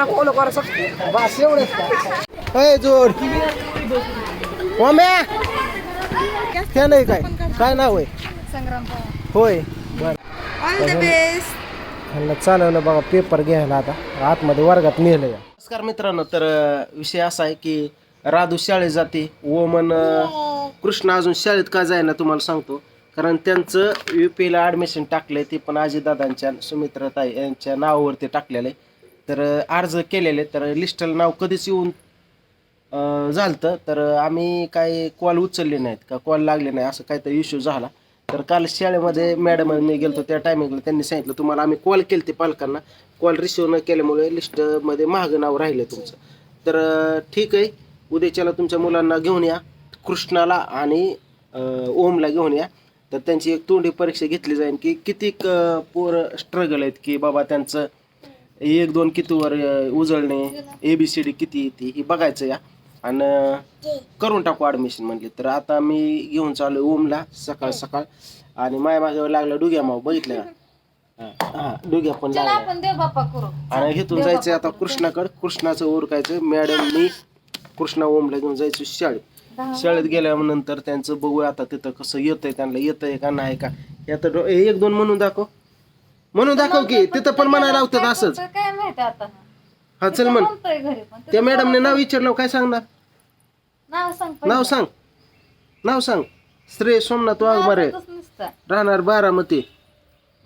करा फॉलो करा सबस्क्राईब बस एवढंच का? जोड ओम्या. त्या नाही काय? काय नाव आहे? संग्राम होय. बर. ऑल द बेस्ट ह्यांना चालवलं बघा पेपर घ्यायला आता. आतमध्ये वर्गात नेलं या. नमस्कार मित्रांनो तर अं, विषय असा आहे की राधू शाळेत जाते ओमन अं, कृष्ण अजून शाळेत का जायना तुम्हाला सांगतो. कारण त्यांचं यू पीला ॲडमिशन टाकलंय ते पण अजितदादांच्या सुमित्राताई यांच्या नावावरती टाकलेलं आहे. तर अर्ज केलेले. तर लिस्टला नाव कधीच येऊन झालं तर आम्ही काय कॉल उचलले नाहीत का? कॉल लागले नाही. असं काहीतरी इश्यू झाला. तर काल शाळेमध्ये मॅडम मी गेलतो. त्या टायमिंगला त्यांनी सांगितलं तुम्हाला आम्ही कॉल केले ते पालकांना. कॉल रिसिव्ह न केल्यामुळे लिस्टमध्ये महागं नाव राहिलं तुमचं. तर ठीक आहे. उद्याच्याला तुमच्या मुलांना घेऊन या. कृष्णाला आणि ओमला घेऊन या. तर त्यांची एक तोंडी परीक्षा घेतली जाईल की किती पोरं स्ट्रगल आहेत की बाबा त्यांचं एक दोन कितीवर उजळणे ए बी सी डी किती येते हे बघायचं या. आणि करून टाकू ॲडमिशन म्हणले तर. आता मी घेऊन चालू ओमला सकाळ सकाळ. आणि माया मागे लागला डुग्या माव बघितलं का? हा, डुग्या पण लागला आणि इथून जायचं आता कृष्णाकडे. कृष्णाचं ओरकायचं मॅडम मी कृष्णा ओमला घेऊन जायचं शाळेत. शाळेत गेल्यानंतर त्यांचं बघू आता तिथं कसं येतंय त्यांना येतंय का नाही का. यात एक दोन म्हणून दाखव. म्हणून दाखव की तिथं पण म्हणायला लावतात असंच. काय माहिती आता. हा चल म्हण. म्हणतोय घरी पण. त्या मॅडमने नाव विचारलं काय सांगणार? नाव सांग नाव सांग. नाव सांग. श्री सोमनाथ वाघमारे नुसतं. राहणार बारामती.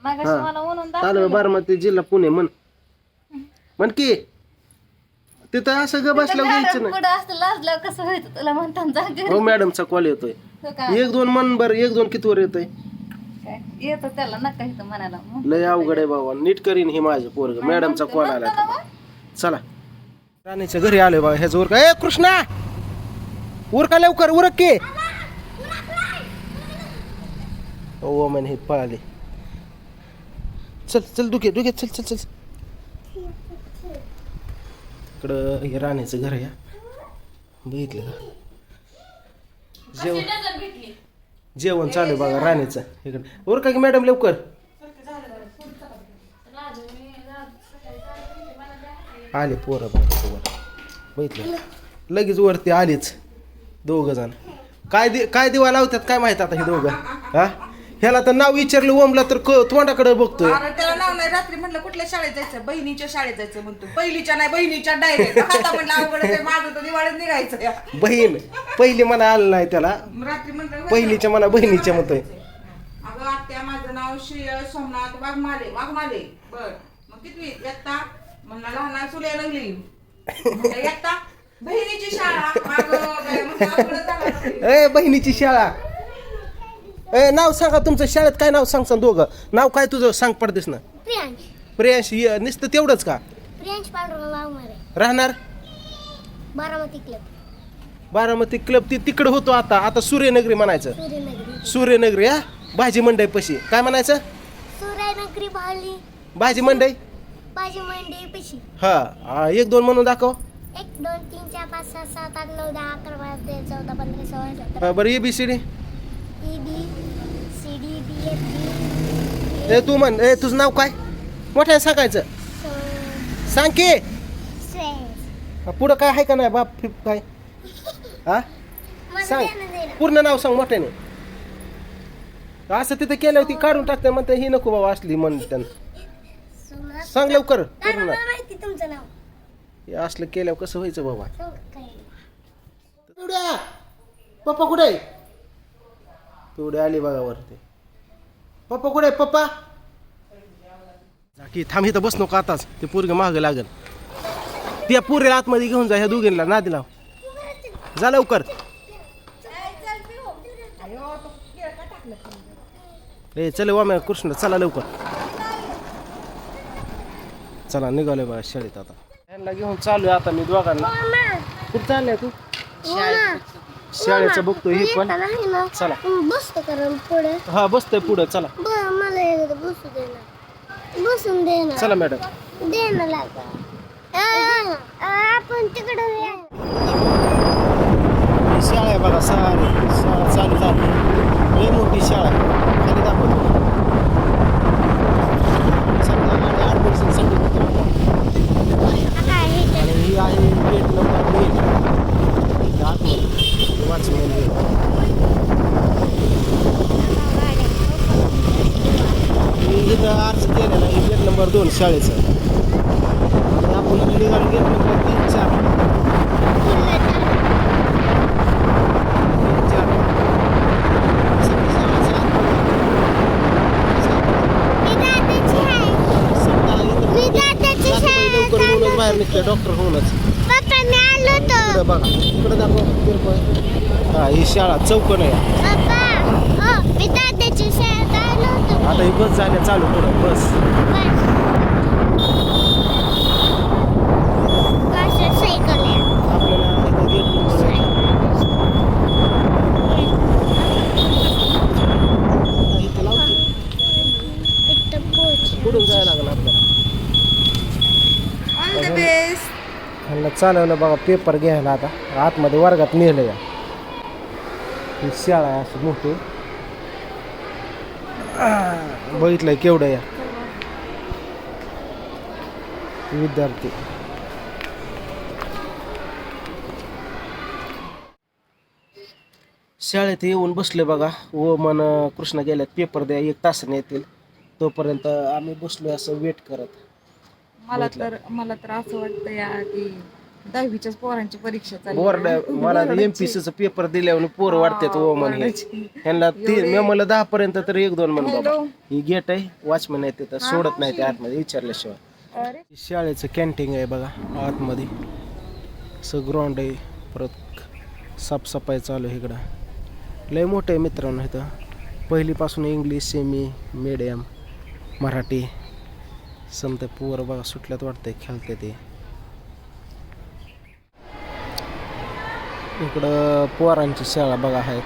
मागाशी मला म्हणून तालुका बारामती जिल्हा पुणे म्हण. म्हण की. तिथं असं ग बसल्यावर घ्यायचं नाही. पुढे असतं लाजल्यावर कसं व्हायचं तुला म्हणताना जा घरी. हो मॅडमचा कॉल येतोय. काय एक दोन मन बर एक दोन कितीवर येतोय. काय? येतं त्याला नका इथं म्हणायला मग. लय अवघड आहे बाबा नीट करीन हे माझं पोरग मॅडमचा कॉल आला. चला. राणीच्या घरी आलोय बघा ह्याच उरका ए कृष्णा! उरका लवकर उरक की. ओ मन हे पळाले. चल चल दुखे दुखे चल चल चल. इकडं हे राणीचं घर आहे हा. बघितलं का? जेवण. जेवण चालू आहे बघा राणीचं. इकडं. उरका की मॅडम लवकर? आले पोरं बघा वर. बघितलं? लगेच वरती आलीच दोघ जण. काय दि काय दिवा लावतात काय माहीत आता हे दोघं? हा? ह्याला तर नाव विचारलं ओमला तर क- तोंडाकडे बघतोय. अरे त्याला नाव नाही. रात्री म्हटलं कुठल्या शाळेत जायचं? बहिणीच्या शाळेत जायचं म्हणतो. पहिलीच्या नाही बहिणीच्या डायरेक्ट आता म्हटलं अवघड आहे, माझं तर दिवाळीत निघायचं. या. बहीण पहिली मला आलं नाही त्याला. रात्री म्हटलं पहिलीच्या मला बहिणीच्या म्हणतोय. अगं आत्या माझं नाव श्रेय सोमनाथ वाघमाले वाघमाले बर. मग किती? येता म्हणला लहान सुल्या लागली. म्हणलं, येता बहिणीची शाळा. अगं बाई, म्हणलं, अवघडच झालं. ए बहिणीची शाळा. ए नाव सांगा तुमचं. शाळेत काय नाव सांग सांग दोघं? नाव काय तुझं? सांग पडतेस ना. प्रियांश. प्रियांश य- नुसतं तेवढंच का? प्रियांश पांडुरंग वाघमारे. राहणार? बारामती क्लब. बारामती क्लब ती तिकडं होतो आता. आता सूर्यनगरी म्हणायचं. सूर्यनगरी. सूर्यनगरी हा? भाजी मंडई पशी. काय म्हणायचं? सूर्यनगरी भाली. भाजी मंडई? भाजी मंडी पेशी. हा. एक दोन म्हणून दाखव. एक दोन तीन चार पाच सहा सात आठ नऊ दहा अकरा बारा तेरा चौदा पंधरा सोळा सतरा. हा, बरं A B C D E B A तू म्हण ए तुझं नाव काय? मोठ्या सांगायचं. सांग की. हा, पुढं काय आहे का नाही बाप फिप काय? हा? सांग. पूर्ण नाव सांग मोठ्याने. असं तिथं केल्यावर ती काढून टाकते म्हणते ही नको बाबा असली म्हणते सांग लवकर पूर्ण नाव. माहिती तुमचं नाव. हे असलं केल्यावर कसं व्हायचं बाबा? हो, पिवड्या! पप्पा कुठे आहे? पिवड्या आली बघा वरती. पप्पा कुठे आहे पप्पा? की थांब इथं बस नको आताच. ते पोरग मागं लागल. त्या पोरीला आतमध्ये घेऊन जा ह्या दोघींना. नादी लाव. जा लवकर. ए चल वाम्या कृष्ण चला लवकर. चला निघालोय बघा शाळेत आता. यांना घेऊन चालू आहे आता मी दोघांना. कुठं चाललंय तू? शाळेचं बघतो हे पण. चला. बसतो कारण पुढे. हा बसतोय पुढं चला. मला एकदा बसू दे ना. बसून दे ना. चला मॅडम. दे ना लागा. आपण तिकडे शाळा आहे बघा सारी शाळा चालू झाली. लई मोठी शाळा आहे. खाली दाखवतो समजा माझ्या admission साठी होतं. काय पेपर दोन शाळेचं. आणि आपण तीन चार. सात- लवकर होऊनच बाहेर निघते डॉक्टर होऊनच. इकडे बघा इकडे दाखवा. हा ही शाळा चौकन आहे. हो आता ही बस झाल्या चालू पुढं बस कसं सायकल आहे आपल्याला इथं गेट नंबर आहे. इथं लावतो. इथं पोच पुढून जायला लागलं आपल्याला? ह्यांना चालवलं बघा पेपर घ्यायला आता. आतमध्ये वर्गात नेलं या. ही शाळा आहे अशी मोठी. बघितलंय केवढं या. विद्यार्थी. शाळेत येऊन बसले बघा. व मन कृष्ण गेल्यात पेपर द्या एक तासाने येतील. तोपर्यंत आम्ही बसलोय असं वेट करत. मला तर मला तर असं वाटतं या की दहावीच्याच पोरांची परीक्षा चालली बोर्ड मला एमपीसीचा पेपर दिल्यावर पोरं वाटतात ओ म्हण. हे ह्यांना ती मी म्हणलं दहा पर्यंत तर एक दोन म्हण बाबा. ही गेट आहे वॉचमॅन आहे तिथं सोडत नाही ते आतमध्ये विचारल्याशिवाय. अरे. शाळेचं कॅन्टीन आहे बघा आतमध्ये. असं ग्राउंड आहे परत साफसफाई चालू आहे इकडं. लय मोठं आहे मित्रांनो इथं. पहिलीपासून इंग्लिश सेमी मिडियम मराठी समजा पोरं बघा सुटल्यात वाटतंय खेळते ते. इकडं पोरांची शाळा बघा आहे.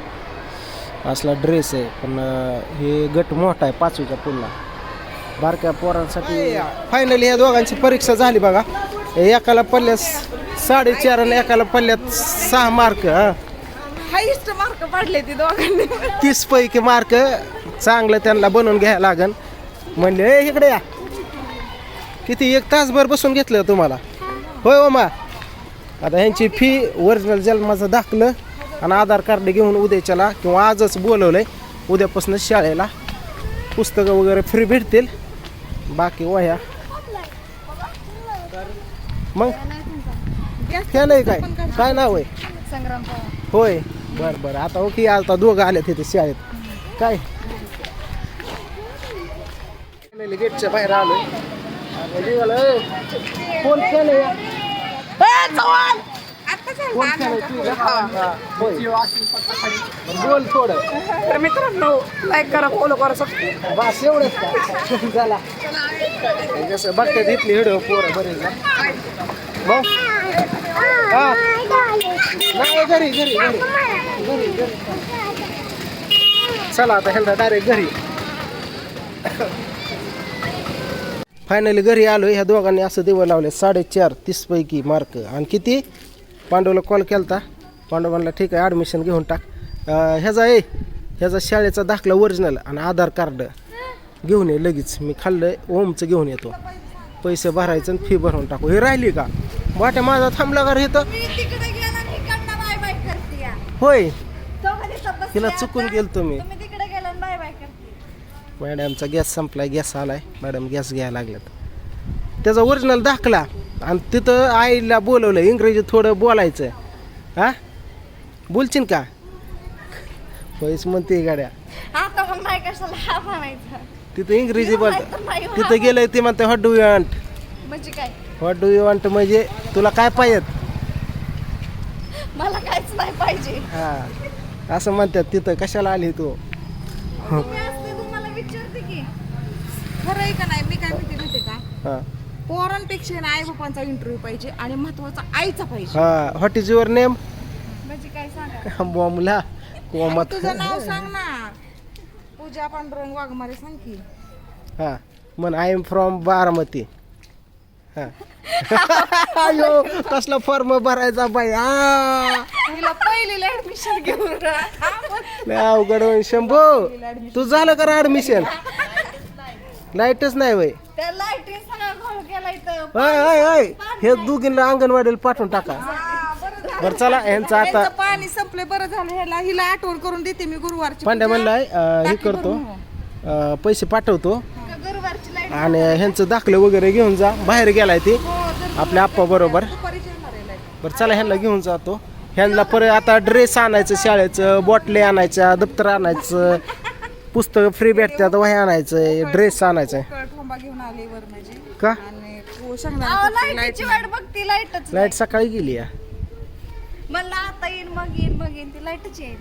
असला ड्रेस आहे पण हे गट मोठा आहे पाचवीच्या पुढला बारक्या पोरांसाठी फायनली या दोघांची परीक्षा झाली बघा. एकाला पल्ल्यात साडेचार आणि एकाला पल्ल्यात सहा मार्क हा. हायस्ट मार्क पडले ते दोघांनी. तीस पैकी मार्क चांगलं त्यांना बनवून घ्यायला लागन. म्हणले "ए, इकडे या. किती एक तासभर बसून घेतलं तुम्हाला. होय ओमा. आता ह्यांची फी ओरिजिनल जन्माचं दाखलं आणि आधार कार्ड घेऊन उद्याच्याला किंवा आजच बोलवलंय उद्यापासून शाळेला पुस्तकं वगैरे फ्री भेटतील. बाकी वह्या. मग? हे नाही काय? काय नाव आहे? होय. बर बर. आता ओके आता दोघं आले तिथे शाळेत. काय? गेटच्या बाहेर आलोय आणि निघालो, "ए, कोण केलंय? हा, होय. बरं, बोल थोडं. तर मित्रांनो लाईक करा फॉलो करा सबस्क्राईब बस एवढंच का? झाला जसं बघतात इथली व्हिडिओ पोरं बरेच ना. मग हा. नाही घरी घरी घरी. घरी घरी. चला आता ह्यांना डायरेक्ट घरी. फायनली घरी आलो ह्या दोघांनी असं दिवं लावले. साडेचार तीस पैकी मार्क आणि किती? पांडवला कॉल केलता. पांडव म्हणला ठीक आहे ॲडमिशन घेऊन टाक. ह्याचा ए ह्याचा शाळेचा दाखला ओरिजिनल आणि आधार कार्ड घेऊन ये लगेच. मी खाल्लं ओमचं घेऊन येतो. पैसे भरायचं आणि फी भरून टाकू. हे राहिली का? वाट्या माझा थांबला का गेला करते होय. तिला चुकून गेलतो मी. तुम्ही तिकडे गेला बाय बाय करते मॅडमचा गॅस संपलाय गॅस आलाय. मॅडम गॅस घ्यायला लागल्यात. त्याचा ओरिजिनल दाखला. आणि तिथं आईला बोलवलं इंग्रजी थोडं बोलायचं. हा? बोलशील का? पैसे म्हणते गाड्या. आता मग नाही कशाला हा म्हणायचं तिथं इंग्रजी हो. तिथं गेलं ते म्हणते व्हॉट डू यू वॉन्ट म्हणजे काय? व्हॉट डू यू वॉन्ट म्हणजे तुला काय पाहिजे मला काहीच नाही पाहिजे. हा. असं म्हणतात तिथं कशाला आली तू? तुम्ही खरं आहे का नाही? मी काय म्हणते माहिती का? हा. पोरांपेक्षा आई बापांचा इंटरव्ह्यू पाहिजे आणि महत्त्वाचा आईचा पाहिजे. हा. व्हॉट इज युअर नेम म्हणजे काय सांगा? बॉम्बला कोमत तुझं नाव सांग ना. पूजा पांडुरंग वाघमारे सांग की. हा. मन आय एम फ्रॉम बारामती. हा. अयो कसला फॉर्म भरायचा बाई. आ. तिला पहिलीला ऍडमिशन घेऊन लय अवघड होईन शंभू. तू झालं का ऍडमिशन लाईटच नाही वय. त्या लाईटिंग सगळा घोळ केला इथं. अय अय अय हे दोघींना अंगणवाडीला पाठवून टाका. बरं चला यांचं आता पाणी संपले बरं झालं. ह्याला हिला आठवण करून देते मी गुरुवारची. पांड्या म्हणलाय अं, हे करतो. अं, पैसे पाठवतो. गुरुवारची लाइट आणि ह्यांचं दाखलं वगैरे घेऊन जा. बाहेर गेलाय ते. आपल्या आप्पा बरोबर. बरं चला ह्यांना घेऊन जातो. ह्यांना परत आता ड्रेस आणायचं शाळेचं बॉटले आणायच्या दप्तर आणायचं. पुस्तक फ्री भेटतात वही आणायचं ड्रेस आणायचं ठोंबा घेऊन आले वर माझी. का? आणि लाईटची वाट बघती लाईटच लाइट सकाळी गेली या. म्हणलं आता येईन मग येईन मग येईन ती लाईटच येईल